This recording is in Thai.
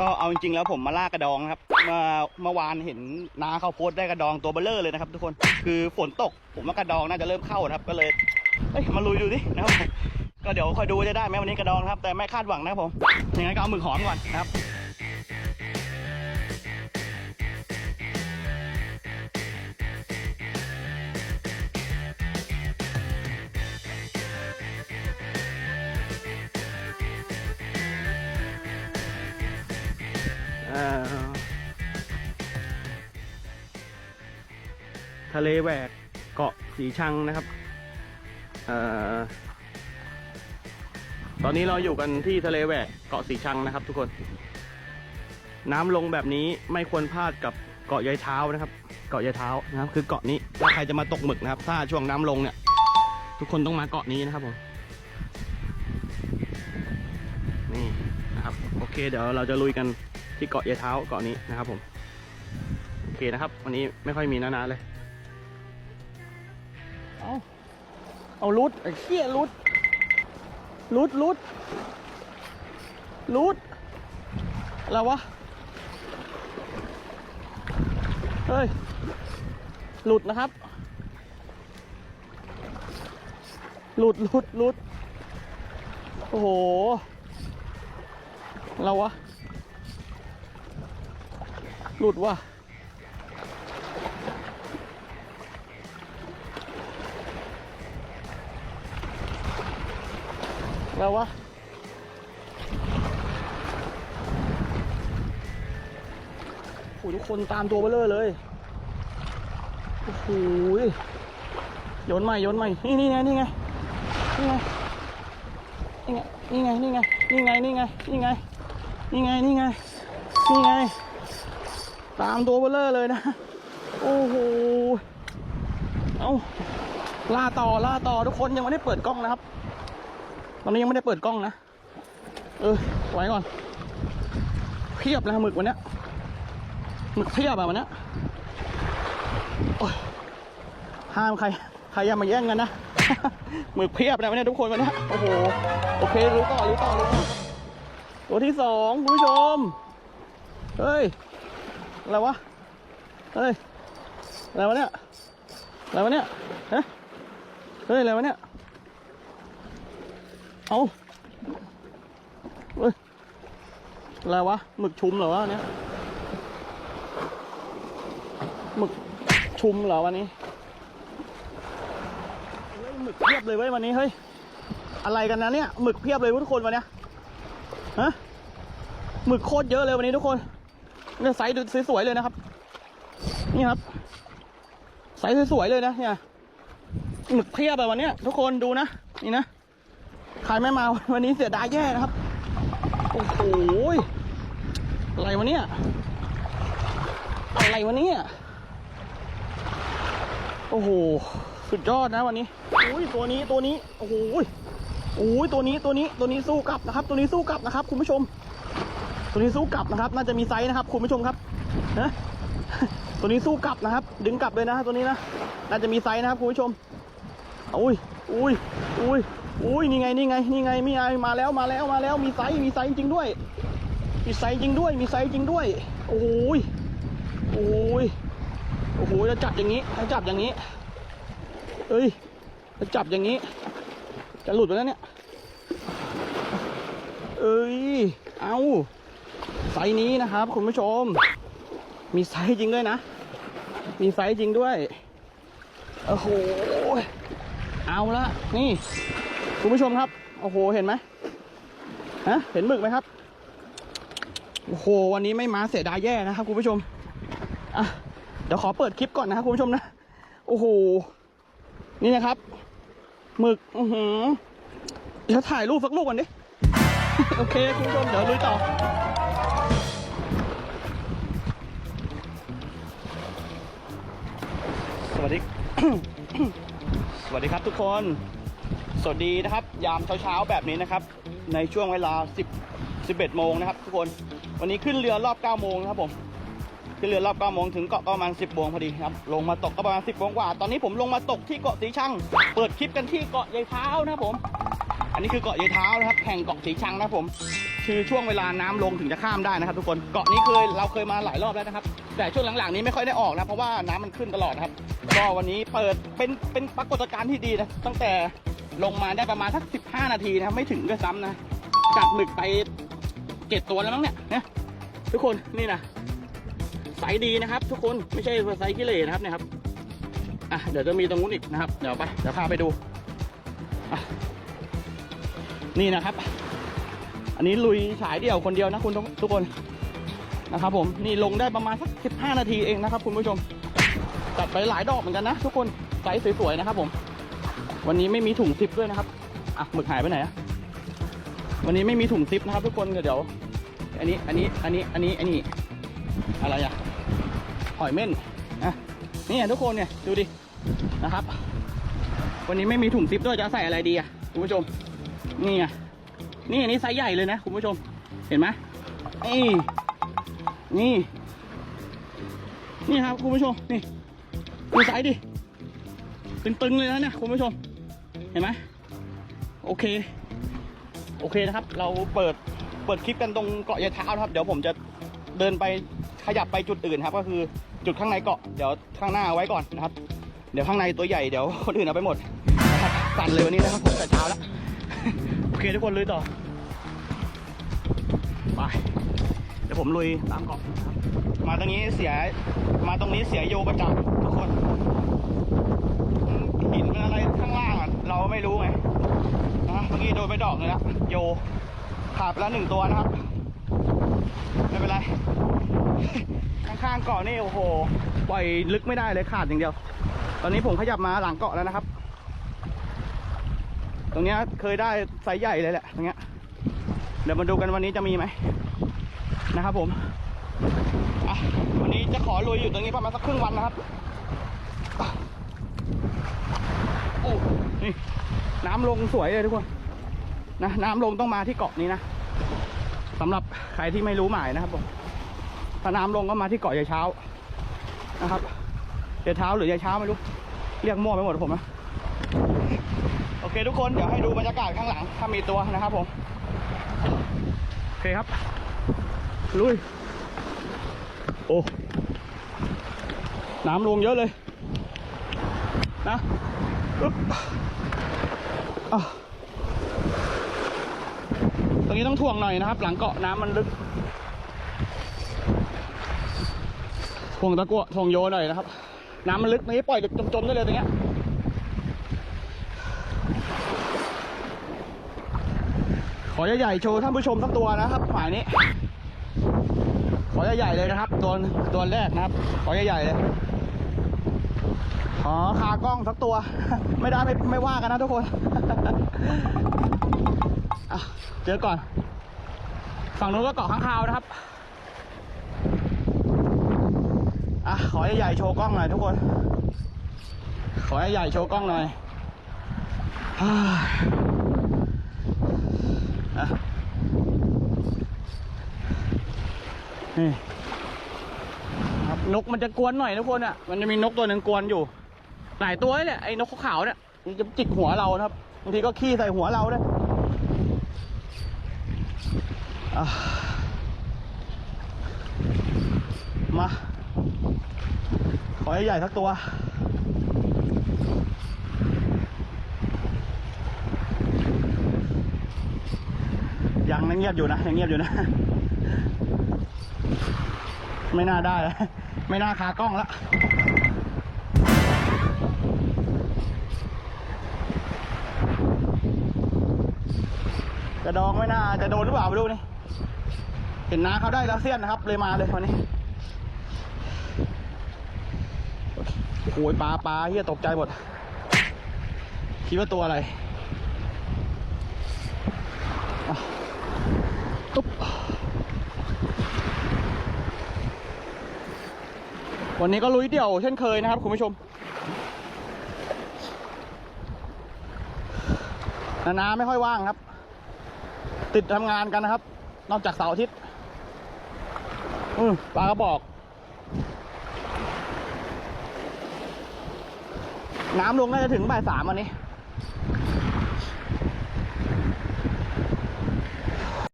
ก็เอาจริงๆแล้วผมมาล่ากระดองนะครับเมื่อเมื่อวานเห็นน้าเขาโพสต์ได้กระดองตัวเบลเลอร์เลยนะครับ ทุกคนคือฝนตก ผมว่ากระดองน่าจะเริ่มเข้านะครับ ก็เลยเอ้ยมาลุยดูดินะครับก็เดี๋ยวคอยดูจะได้ไหมวันนี้กระดองนะครับ แต่ไม่คาดหวังนะครับผมยังไงก็เอาหมึกหอมก่อนนะครับ ทะเลแหวกเกาะสีชังนะครับเอ่อตอนนี้เราอยู่กันที่ทะเลแหวกเกาะสีชังนะครับทุกคน น้ำลงแบบนี้ไม่ควรพลาดกับเกาะยายเท้านะครับ เกาะยายเท้านะครับ คือเกาะนี้ถ้าใครจะมาตกหมึกนะครับ ถ้าช่วงน้ำลงเนี่ย ทุกคนต้องมาเกาะนี้นะครับผมนี่นะครับโอเค เดี๋ยวเราจะลุยกันที่เกาะยายเท้าเกาะนี้นะครับผมโอเคนะครับ วันนี้ไม่ค่อยมีนานาเลย เอาเอารุดไอ้เขี้ยรุดรุดรุดรุดอะไรวะ เฮ้ย หลุดนะครับ หลุดหลุดหลุดโอ้โหอะไรวะ หลุดว่ะ แล้ววะโอ้โหทุกคนตามตัวเบลเลอร์เลยโอ้โหโยนใหม่โยนใหม่นี่นี่ไงนี่ไงนี่ไงนี่ไงนี่ไงนี่ไงนี่ไงนี่ไงนี่ไงนี่ไงนี่ไงนี่ไง ตามตัวเบลเลอร์เลยนะ โอ้โหเอาล่าต่อล่าต่อทุกคนยังไม่ได้เปิดกล้องนะครับ ตอนนี้ยังไม่ได้เปิดกล้องนะ เออ ไว้ก่อน เพียบเลยหมึกวันนี้หมึกเพียบอะวันนี้ห้ามใคร ใครอย่ามาแย่งกันนะ หมึกเพียบนะวันนี้ทุกคนวันนี้โอ้โห โอเค รู้ต่อรู้ต่อรู้ต่อตัวที่สองคุณผู้ชม เฮ้ย อะไรวะ เฮ้ย อะไรวะเนี่ย อะไรวะเนี่ย ฮะ เฮ้ย อะไรวะเนี่ย เอาเฮ้ย อะไรวะ หมึกชุมเหรอวะเนี่ย หมึกชุมเหรอวันนี้เฮ้ยหมึกเพียบเลยเว้ยวันนี้เฮ้ย อะไรกันนะเนี่ย หมึกเพียบเลยทุกคนวันเนี้ย ฮะ หมึกโคตรเยอะเลยวันนี้ทุกคนเนี่ยไซส์ดูสวยๆเลยนะครับ นี่ครับ ไซส์สวยๆเลยนะเนี่ย หมึกเพียบแบบวันนี้ทุกคนดูนะ นี่นะ ใครไม่มาวันนี้เสียดายแย่นะครับ โอ้โหอะไรวะเนี่ย อะไรวะเนี่ย โอ้โห สุดยอดนะวันนี้อุ้ยตัวนี้ตัวนี้ โอ้โหโอ้ยตัวนี้ตัวนี้ตัวนี้สู้กลับนะครับ ตัวนี้สู้กลับนะครับ คุณผู้ชม ตัวนี้สู้กลับนะครับ น่าจะมีไซส์นะครับ คุณผู้ชมครับนะตัวนี้สู้กลับนะครับ ดึงกลับเลยนะตัวนี้นะ น่าจะมีไซส์นะครับคุณผู้ชมอุ้ยอุ้ยอุ้ย อุ้ยนี่ไงนี่ไงนี่ไงมีไอมาแล้วมาแล้วมาแล้วมีไซมีไซจริงด้วย มีไซจริงด้วย มีไซจริงด้วย โอ้ยโอ้ยโอ้โหจะจับอย่างนี้จะจับอย่างนี้เอ้ยจะจับอย่างนี้ จะหลุดไปแล้วเนี่ยเอ้ยเอาไซนี้นะครับ คุณผู้ชม มีไซจริงด้วยนะ มีไซจริงด้วยโอ้โหเอาละนี่ คุณผู้ชมครับ โอ้โห เห็นไหมฮะเห็นหมึกไหมครับ โอ้โห วันนี้ไม่มาเสียดายแย่นะครับคุณผู้ชม อะ เดี๋ยวขอเปิดคลิปก่อนนะครับคุณผู้ชมนะ โอ้โห นี่นะครับ หมึก อือหือ เดี๋ยวถ่ายรูปสักรูปก่อนดิ โอเคคุณผู้ชม เดี๋ยวลุยต่อสวัสดี สวัสดีครับทุกคน สวัสดีนะครับ ยามเช้าๆแบบนี้นะครับ ในช่วงเวลา 10 11โมงนะครับ ทุกคนวันนี้ขึ้นเรือรอบ9โมงนะครับผมขึ้นเรือรอบ9โมงถึงเกาะประมาณ 10โมงพอดีครับลงมาตกก็ประมาณ 10โมงกว่า ตอนนี้ผมลงมาตกที่เกาะสีชัง เปิดคลิปกันที่เกาะยายเท้านะครับผม อันนี้คือเกาะยายเท้านะครับแห่งเกาะสีชังนะครับผมคือช่วงเวลาน้ำลงถึงจะข้ามได้นะครับ ทุกคนเกาะนี้เคยเราเคยมาหลายรอบแล้วนะครับ แต่ช่วงหลังๆนี้ไม่ค่อยได้ออกนะเพราะว่าน้ำมันขึ้นตลอดนะครับก็วันนี้เปิดเป็นเป็นปรากฏการณ์ที่ดีนะตั้งแต่ ลงมาได้ประมาณสัก 15 นาทีนะครับไม่ถึงด้วยซ้ำนะจับหมึกไปเจ็ดตัวแล้วมั้งเนี่ยนะทุกคนนี่นะไซส์ดีนะครับ ทุกคนไม่ใช่ไซส์กิเลสนะครับเนี่ยครับอะเดี๋ยวจะมีตรงนู้นอีกนะครับ เดี๋ยวไปเดี๋ยวพาไปดูนี่นะครับ อันนี้ลุยฉายเดี่ยวคนเดียวนะคุณทุกคนนะครับผมนี่ลงได้ประมาณสัก 15 นาทีเองนะครับ คุณผู้ชมตัดไปหลายดอกเหมือนกันนะ ทุกคนไซส์สวยๆนะครับผม วันนี้ไม่มีถุงซิปด้วยนะครับ อะหมึกหายไปไหนอะวันนี้ไม่มีถุงซิปนะครับทุกคนเดี๋ยว อันนี้ อันนี้ อันนี้ อันนี้ อันนี้ อะไรอะหอยเม่นนะนี่ทุกคนเนี่ยดูดิ นะครับ วันนี้ไม่มีถุงซิปด้วยจะใส่อะไรดีอะคุณผู้ชม นี่ไงนี่อันนี้ไซส์ใหญ่เลยนะคุณผู้ชม เห็นไหมนี่นี่ นี่ครับคุณผู้ชม นี่ดูไซส์ดิ ตึงๆเลยนะเนี่ยคุณผู้ชม เห็นไหมโอเค โอเคนะครับ เราเปิดเปิดคลิปกันตรงเกาะยายเท้านะครับ เดี๋ยวผมจะเดินไปขยับไปจุดอื่นครับ ก็คือจุดข้างในเกาะเดี๋ยวข้างหน้าไว้ก่อนนะครับ เดี๋ยวข้างในตัวใหญ่เดี๋ยวคนอื่นเอาไปหมดนะครับสั่นเลยวันนี้นะครับผมแต่เช้าแล้วโอเคทุกคนลุยต่อไปเดี๋ยวผมลุยตามเกาะมาตรงนี้เสียมาตรงนี้เสียโยประจำทุกคนหินเป็นอะไรข้างล่างอะ เราไม่รู้ไงนะเมื่อกี้โดนไปดอกเลยละโยขาดไปแล้วหนึ่งตัวนะครับ ไม่เป็นไร ข้างๆเกาะนี่โอ้โห ปล่อยลึกไม่ได้เลยขาดอย่างเดียว ตอนนี้ผมขยับมาหลังเกาะแล้วนะครับ ตรงนี้เคยได้ไซส์ใหญ่เลยแหละตรงนี้เดี๋ยวมาดูกันวันนี้จะมีไหมนะครับผมวันนี้จะขอลุยอยู่ตรงนี้ประมาณสักครึ่งวันนะครับ นี่น้ำลงสวยเลยทุกคนนะน้ำลงต้องมาที่เกาะนี้นะสำหรับใครที่ไม่รู้หมายนะครับผมถ้าน้ำลงก็มาที่เกาะยายเช้านะครับยายเช้าหรือยายเช้าไม่รู้เรียกมั่วไปหมดผมนะโอเคทุกคนเดี๋ยวให้ดูบรรยากาศข้างหลัง ถ้ามีตัวนะครับผมโอเคครับ ลุย โอ้ น้ำลงเยอะเลย นะอึ๊บอะ ตรงนี้ต้องถ่วงหน่อยนะครับ หลังเกาะน้ำมันลึกถ่วงตะกั่วถ่วงโยหน่อยนะครับ น้ำมันลึกไม่ปล่อยจมๆได้เลยตรงเนี้ยขอใหญ่ๆโชว์ท่านผู้ชมสักตัวนะครับหมายนี้ ขอใหญ่ๆเลยนะครับ ตัวตัวแรกนะครับ ขอใหญ่ๆเลย ขอคากล้องสักตัว ไม่ได้ไม่ไม่ว่ากันนะทุกคนเจอก่อน ฝั่งนู้นก็เกาะข้างคาวนะครับอะขอใหญ่ๆโชว์กล้องหน่อยทุกคน ขอใหญ่ๆโชว์กล้องหน่อยนี่ครับนกมันจะกวนหน่อยทุกคนอะ มันจะมีนกตัวหนึ่งกวนอยู่ หลายตัวเลยเนี่ยไอ้นกขาวเนี่ยมันจะจิกหัวเรานะครับบางทีก็ขี้ใส่หัวเราด้วยอะมา ขอให้ใหญ่สักตัว ยังนะเงียบอยู่นะยังเงียบอยู่นะ ไม่น่าได้ ไม่น่าคากล้องแล้ว กระดองไม่น่าจะโดนหรือเปล่าไม่รู้นี่เห็นน้าเขาได้แล้วเสี้ยนนะครับ เลยมาเลยวันนี้โอ้ยปลาปลาเฮียตกใจหมดคิดว่าตัวอะไรตุ๊บวันนี้ก็ลุยเดี่ยวเช่นเคยนะครับ คุณผู้ชมนานาไม่ค่อยว่างครับ ติดทำงานกันนะครับ นอกจากเสาร์อาทิตย์ปลากระบอก น้ำลงน่าจะถึงบ่ายสามวันนี้